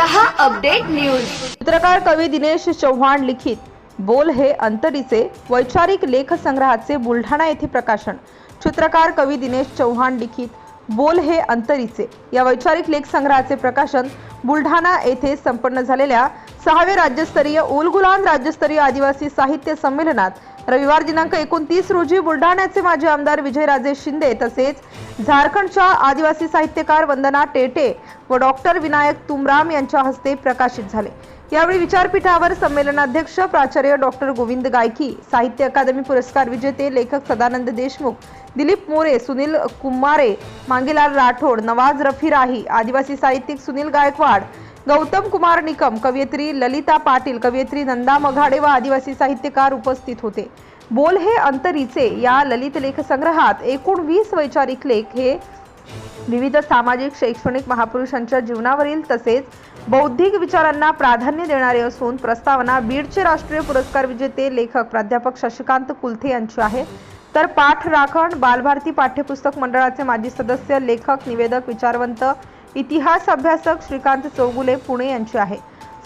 News. चित्रकार कवी दिनेश चव्हाण लिखित बोल हे अंतरीचे वैचारिक लेख संग्रहाचे बुलढाणा येथे प्रकाशन. चित्रकार कवी दिनेश चव्हाण लिखित बोल हे अंतरीचे या वैचारिक लेख संग्रहाचे प्रकाशन बुलढाणा येथे संपन्न झालेल्या सहावे राज्यस्तरीय उलगुलान राज्यस्तरीय आदिवासी साहित्य संमेलनात रविवार दिनांक एकोणतीस रोजी बुलढाण्याचे माजी आमदार विजयराजे शिंदे तसेच झारखंडच्या आदिवासी साहित्यकार वंदना टेटे व डॉक्टर विनायक तुमराम यांच्या हस्ते प्रकाशित झाले. यावेळी विचारपीठावर संमेलनाध्यक्ष प्राचार्य डॉक्टर गोविंद गायकी साहित्य अकादमी पुरस्कार विजेते लेखक सदानंद देशमुख दिलीप मोरे सुनील कुमारे मांगेलाल राठोड नवाज रफी राही आदिवासी साहित्यिक सुनील गायकवाड गौतम कुमार निकम कवयित्री ललिता पाटील कवयित्री नंदा मघाडे व आदिवासी साहित्यकार उपस्थित होते. बोल हे अंतरीचे या ललित लेखसंग्रहात एकूण वीस वैचारिक लेख हे विविध सामाजिक शैक्षणिक महापुरुषांच्या जीवनावरील तसेच बौद्धिक विचारांना प्राधान्य देणारे असून प्रस्तावना बीडचे राष्ट्रीय पुरस्कार विजेते लेखक प्राध्यापक शशिकांत कुलथे यांची आहे. तर पाठ राखण बालभारती पाठ्यपुस्तक मंडळाचे माजी सदस्य लेखक निवेदक विचारवंत इतिहास अभ्यासक श्रीकांत चौगुले पुणे यांचे आहे.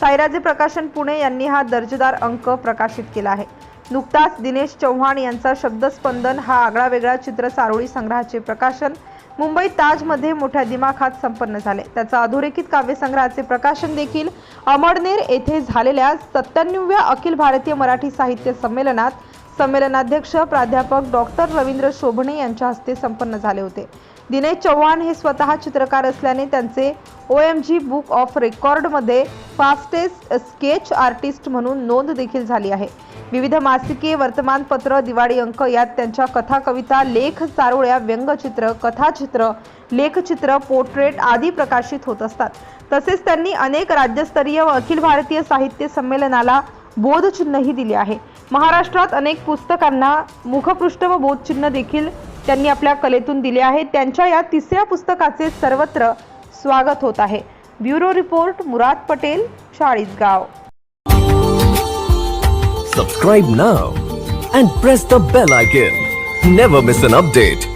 सायराजे प्रकाशन पुणे यांनी हा दर्जेदार अंक प्रकाशित केला आहे. नुकताच दिनेश चव्हाण यांचा शब्दस्पंदन हा आगळा वेगळा चित्र चारोळी संग्रहाचे प्रकाशन मुंबई ताजमध्ये मोठ्या दिमाखात संपन्न झाले. त्याचा अधोरेखित काव्यसंग्रहाचे प्रकाशन देखील अमळनेर येथे झालेल्या सत्त्याण्णव्या अखिल भारतीय मराठी साहित्य संमेलनात संमेलनाध्यक्ष प्राध्यापक डॉक्टर रवींद्र शोभणे यांच्या हस्ते संपन्न झाले होते. दिनेश चव्हाण हे स्वतः चित्रकार असल्याने त्यांचे O M G book of रेकॉर्डमध्ये फास्टेस्ट स्केच आर्टिस्ट म्हणून नोंद देखील झाली आहे. विविध मासिके वर्तमानपत्र दिवाळी अंक यात त्यांच्या कथा कविता लेख चारोळ्या व्यंगचित्र कथाचित्र लेखचित्र पोर्ट्रेट आदी प्रकाशित होत असतात. तसेच त्यांनी अनेक राज्यस्तरीय व अखिल भारतीय साहित्य संमेलनाला बोधचिन्हही दिले आहे. महाराष्ट्रात अनेक पुस्तकांना मुखपृष्ठ व बोधचिन्ह देखील त्यांनी आपल्या कलेतून दिले आहेत त्यांच्या या तिसऱ्या पुस्तकाचे सर्वत्र स्वागत होत आहे. Bureau report Murad Patel Chalisgaon. Subscribe now and press the bell icon never miss an update